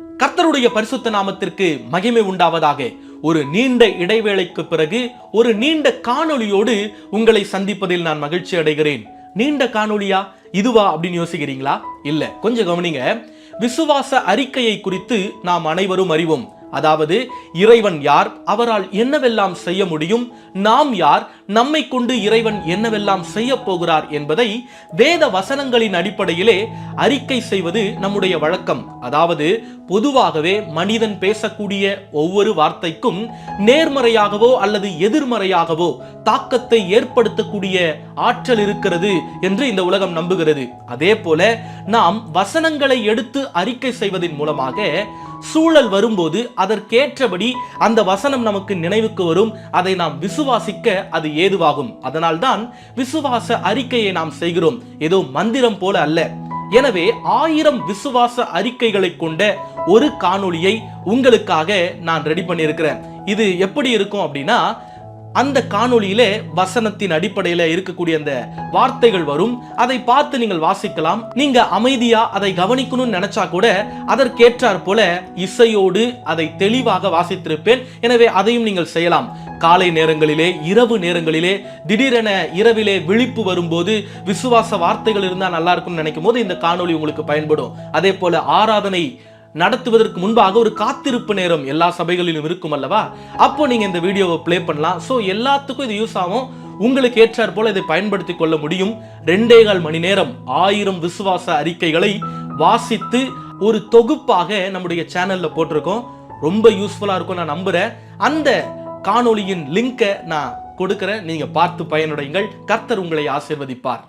கர்த்தருடைய பரிசுத்த நாமத்திற்கு மகிமை உண்டாவதாக. ஒரு நீண்ட இடைவேளைக்கு பிறகு ஒரு நீண்ட காணொளியோடு உங்களை சந்திப்பதில் நான் மகிழ்ச்சி அடைகிறேன். நீண்ட காணொளியா? இதுவா அப்படின்னு யோசிக்கிறீங்களா? இல்ல கொஞ்சம் கவனிங்க. விசுவாச அறிக்கையை குறித்து நாம் அனைவரும் அறிவோம். அதாவது இறைவன் யார்? அவரால் என்னவெல்லாம் செய்ய முடியும்? நாம் யார்? நம்மை கொண்டு இறைவன் என்னவெல்லாம் செய்ய போகிறார் என்பதை வேத வசனங்களின் அடிப்படையிலே அறிக்கை செய்வது நம்முடைய வழக்கம். அதாவது பொதுவாகவே மனிதன் பேசக்கூடிய ஒவ்வொரு வார்த்தைக்கும் நேர்மறையாகவோ அல்லது எதிர்மறையாகவோ தாக்கத்தை ஏற்படுத்தக்கூடிய ஆற்றல் இருக்கிறது என்று இந்த உலகம் நம்புகிறது. அதே போல நாம் வசனங்களை எடுத்து அறிக்கை செய்வதன் மூலமாக சூழல் வரும்போது அதற்கேற்றபடி அந்த வசனம் நமக்கு நினைவுக்கு வரும் அதை நாம் விசுவாசிக்க அது ஏதுவாகும். அதனால்தான் விசுவாச அறிக்கையை நாம் செய்கிறோம். ஏதோ மந்திரம் போல அல்ல. எனவே ஆயிரம் விசுவாச அறிக்கைகளை கொண்ட ஒரு காணொளியை உங்களுக்காக நான் ரெடி பண்ணியிருக்கிறேன். இது எப்படி இருக்கும் அப்படின்னா அந்த காணொளியிலே வசனத்தின் அடிப்படையில இருக்கக்கூடிய அந்த வார்த்தைகள் வரும். அதை பார்த்து நீங்கள் வாசிக்கலாம். நீங்க அமைதியா அதை கவனிக்கணும்னு நினைச்சா கூட அதற்கேற்றாற் போல இசையோடு அதை தெளிவாக வாசித்திருப்பேன். எனவே அதையும் நீங்கள் செய்யலாம். காலை நேரங்களிலே இரவு நேரங்களிலே திடீரென இரவிலே விழிப்பு வரும்போது விசுவாச வார்த்தைகள் இருந்தால் நல்லா இருக்கும்னு நினைக்கும் போது இந்த காணொளி உங்களுக்கு பயன்படும். அதே போல ஆராதனை நடத்துவதற்கு முன்பாக ஒரு காத்திருப்பு நேரம் எல்லா சபைகளிலும் இருக்கும் அல்லவா? அப்போ நீங்க இந்த வீடியோவை ப்ளே பண்ணலாம். ஸோ எல்லாத்துக்கும் இது யூஸ் ஆகும். உங்களுக்கு ஏற்றாற் போல இதை பயன்படுத்தி கொள்ள முடியும். ரெண்டே கால் மணி நேரம் ஆயிரம் விசுவாச அறிக்கைகளை வாசித்து ஒரு தொகுப்பாக நம்முடைய சேனல்ல போட்டிருக்கோம். ரொம்ப யூஸ்ஃபுல்லா இருக்கும் நான் நம்புறேன். அந்த காணொளியின் லிங்கை நான் கொடுக்கிறேன். நீங்க பார்த்து பயனுடையுங்கள். கர்த்தர் உங்களை ஆசிர்வதிப்பார்.